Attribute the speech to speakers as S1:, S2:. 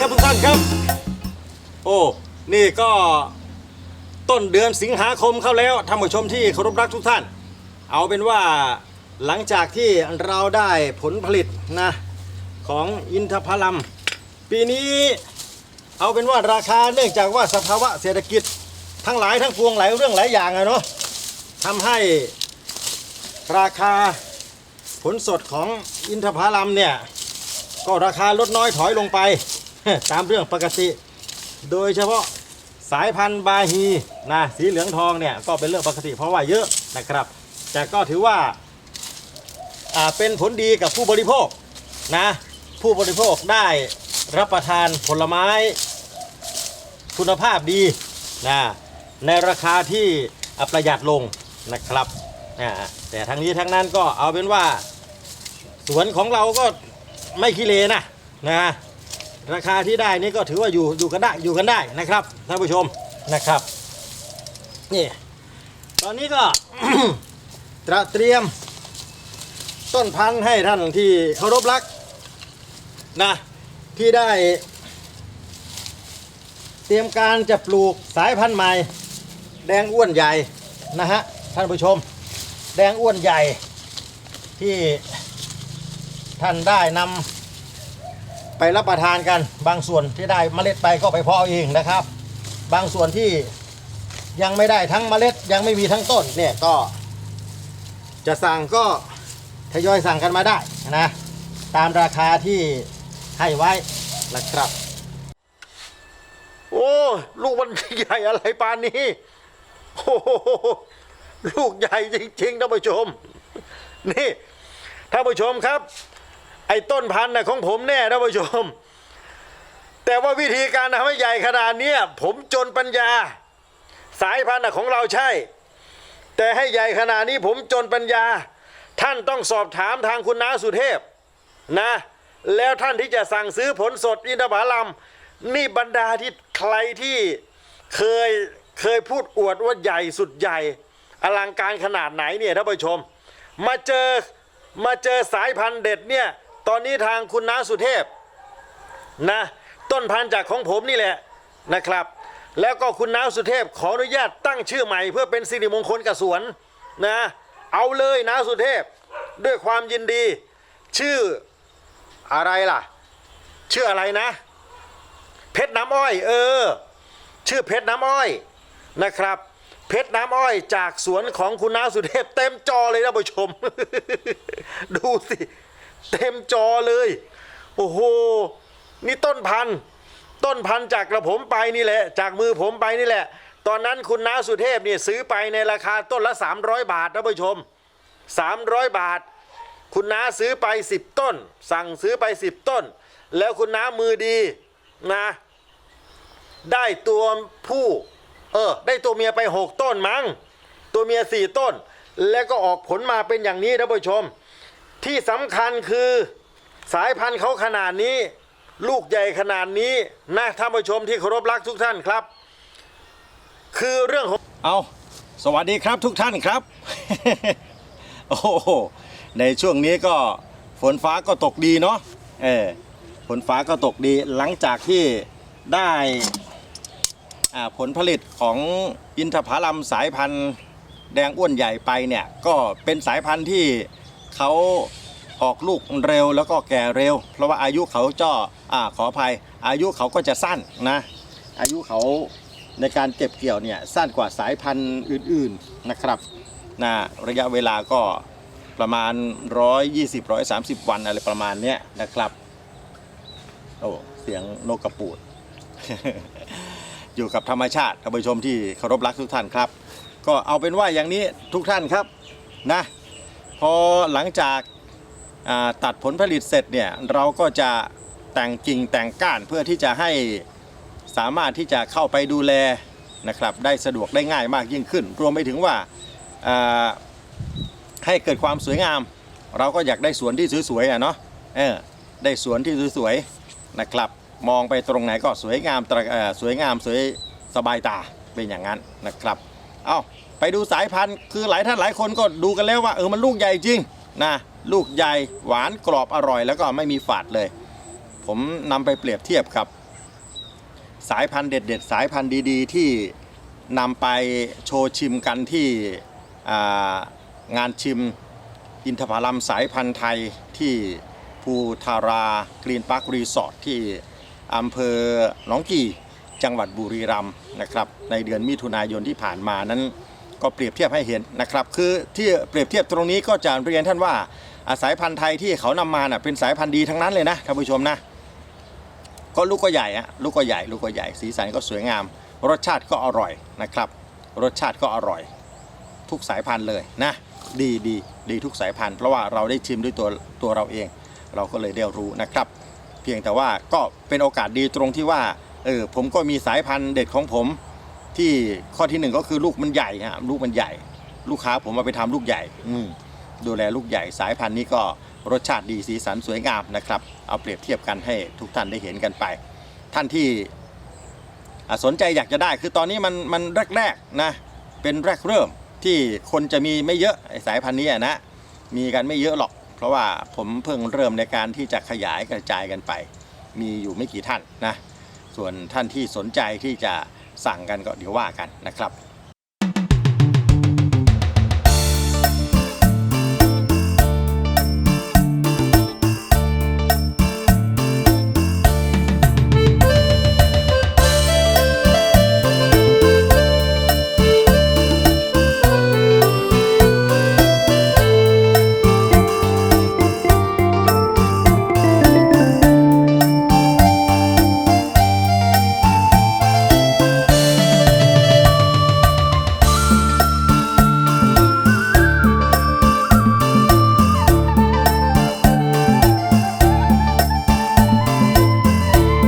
S1: ครับทุกท่านครับ โอ้นี่ก็ต้นเดือนสิงหาคมเข้าแล้วท่านผู้ชมที่เคารพรักทุกท่าน เอาเป็นว่าหลังจากที่เราได้ผลผลิตนะของอินทผลัม ปีนี้เอาเป็นว่าราคาเนื่องจากว่าสภาวะเศรษฐกิจทั้งหลายทั้งปวงหลายเรื่องหลายอย่างอะเนาะทำให้ราคาผลสดของอินทผลัมเนี่ย ก็ราคาลดน้อยถอยลงไป ตามเรื่องปกติ โดยเฉพาะสายพันธุ์บาฮีนะสีเหลืองทองเนี่ยก็เป็นเรื่องปกติเพราะว่าเยอะนะครับ แต่ก็ถือว่าเป็นผลดีกับผู้บริโภคนะผู้บริโภคได้รับประทานผลไม้คุณภาพดีนะในราคาที่ประหยัดลงนะครับอ่าแต่ทั้งนี้ทั้งนั้นก็เอาเป็นว่า สวนของเราก็ไม่ขี้เลนะนะ ราคาที่ได้นี่ก็ถือว่าอยู่อยู่กันได้อยู่กันได้นะครับท่านผู้ชมนะครับนี่ตอนนี้ก็ ตระเตรียม ต้นพันธุ์ให้ท่านที่เคารพรักนะที่ได้ เตรียมการจะปลูกสายพันธุ์ใหม่ แดงอ้วนใหญ่นะฮะท่านผู้ชม แดงอ้วนใหญ่ที่ท่านได้นำ ไปรับประทานกัน บางส่วนที่ได้เมล็ดไปก็ไปเพาะเองนะครับ บางส่วนที่ยังไม่ได้ทั้งเมล็ดยังไม่มีทั้งต้นเนี่ยก็ จะสั่งก็ทยอยสั่งกันมาได้นะตามราคาที่ให้ไว้นะครับ โอ้ลูกมันใหญ่อะไรปานนี้โอ้โหลูกใหญ่จริงๆท่านผู้ชม นี่ท่านผู้ชมครับ อ้ต้นพันธุ์น่ะของผมแน่ท่านผู้ชม แต่ว่าวิธีการทำให้ใหญ่ขนาดเนี้ยผมจนปัญญา สายพันธุ์นะของเราใช่ แต่ให้ใหญ่ขนาดนี้ผมจนปัญญา ท่านต้องสอบถามทางคุณน้าสุเทพนะ แล้วท่านที่จะสั่งซื้อผลสดอินทผลัมนี่บรรดาที่ใครที่เคยเคยพูดอวดว่าใหญ่สุดใหญ่ อลังการขนาดไหนเนี่ยท่านผู้ชม มาเจอมาเจอสายพันธุ์เด็ดเนี่ย ตอนนี้ทางคุณน้าสุเทพนะต้นพันธุ์จากของผมนี่แหละนะครับ แล้วก็คุณน้าสุเทพขออนุญาตตั้งชื่อใหม่ เพื่อเป็นสิริมงคลกับสวนนะเอาเลยนะสุเทพด้วยความยินดี ชื่ออะไรล่ะ ชื่ออะไรนะ เพชรน้ำอ้อย เออ ชื่อเพชรน้ำอ้อยนะครับ เพชรน้ำอ้อยจากสวนของคุณน้าสุเทพเต็มจอเลยนะผู้ชม ดูสิ เต็มจอเลย โอ้โห นี่ต้นพันต้นพันจากกระผมไปนี่แหละ จากมือผมไปนี่แหละ ตอนนั้นคุณน้าสุเทพเนี่ยซื้อไปในราคาต้นละ 300 บาทนะผู้ชม 300 บาท คุณน้าซื้อไป 10 ต้น สั่งซื้อไป 10 ต้น แล้วคุณน้ามือดีนะ ได้ตัวผู้เออได้ตัวเมียไป 6 ต้นมั้ง ตัวเมีย 4 ต้น แล้วก็ออกผลมาเป็นอย่างนี้ท่านผู้ชม ที่สำคัญคือสายพันธุ์เขาขนาดนี้ ลูกใหญ่ขนาดนี้นะท่านผู้ชมที่เคารพรักทุกท่านครับ คือเรื่องของเอาสวัสดีครับทุกท่านครับ โอ้โหในช่วงนี้ก็ฝนฟ้าก็ตกดีเนาะเออฝนฟ้าก็ตกดีหลังจากที่ได้ผลผลิตของอินทผลัมสายพันธุ์แดงอ้วนใหญ่ไปเนี่ยก็เป็นสายพันธุ์ที่ เขาออกลูกเร็วแล้วก็แก่เร็ว เพราะว่าอายุเขาจะอ่าขออภัย อายุเขาก็จะสั้นนะ อายุเขาในการเก็บเกี่ยวเนี่ยสั้นกว่าสายพันธุ์อื่นๆนะครับนะระยะเวลาก็ประมาณ 120-130 วันอะไรประมาณเนี้ยนะครับโอ้เสียงนกกระปูด อยู่กับธรรมชาติท่านผู้ชมที่เคารพรักทุกท่านครับ ก็เอาเป็นว่าอย่างนี้ทุกท่านครับนะ พอหลังจากตัดผลผลิตเสร็จเนี่ยเราก็จะแต่งกิ่งแต่งก้านเพื่อที่จะให้สามารถที่จะเข้าไปดูแลนะครับได้สะดวกได้ง่ายมากยิ่งขึ้น รวมไปถึงว่าให้เกิดความสวยงาม เราก็อยากได้สวนที่สวยๆอะเนาะเออได้สวนที่สวยๆนะครับ มองไปตรงไหนก็สวยงามตระเอ่อสวยงามสวยสบายตาเป็นอย่างนั้นนะครับ เอา ไปดูสายพันธุ์คือหลายท่านหลายคนก็ดูกันแล้วว่าเออมันลูกใหญ่จริงนะลูกใหญ่หวานกรอบอร่อย แล้วก็ไม่มีฝาดเลย ผมนำไปเปรียบเทียบกับ สายพันธุ์เด็ด ๆ สายพันธุ์ดีๆ ที่นำไปโชว์ชิมกันที่งานชิมอินทผลัมสายพันธุ์ไทยที่ภูทารากรีนพาร์ครีสอร์ทที่อำเภอหนองกี่จังหวัดบุรีรัมย์นะครับ ในเดือนมิถุนายนที่ผ่านมานั้น ก็เปรียบเทียบให้เห็นนะครับ คือที่เปรียบเทียบตรงนี้ก็จะเรียนท่านว่าอาสายพันธุ์ไทยที่เขานำมาน่ะเป็นสายพันธุ์ดีทั้งนั้นเลยนะท่านผู้ชมนะ ก็ลูกก็ใหญ่อะลูกก็ใหญ่ ลูกก็ใหญ่ สีสันก็สวยงาม รสชาติก็อร่อยนะครับ รสชาติก็อร่อย ทุกสายพันธุ์เลยนะ ดีดีดีทุกสายพันธุ์เพราะว่าเราได้ชิมด้วยตัวตัวเราเอง เราก็เลยได้รู้นะครับ เพียงแต่ว่าก็เป็นโอกาสดีตรงที่ว่าเออผมก็มีสายพันธุ์เด็ดของผม ที่ข้อที่หนึ่งก็คือลูกมันใหญ่ฮะลูกมันใหญ่ ลูกค้าผมมาไปทำลูกใหญ่ อืดูแลลูกใหญ่สายพันธุ์นี้ก็รสชาติดีสีสันสวยงามนะครับ เอาเปรียบเทียบกันให้ทุกท่านได้เห็นกันไป ท่านที่สนใจอยากจะได้คือตอนนี้มันมันแรกๆนะเป็นแรกเริ่มที่คนจะมีไม่เยอะสายพันธุ์นี้นะมีกันไม่เยอะหรอก เพราะว่าผมเพิ่งเริ่มในการที่จะขยายกระจายกันไป มีอยู่ไม่กี่ท่านนะส่วนท่านที่สนใจที่จะ สั่งกันก็เดี๋ยวว่ากันนะครับ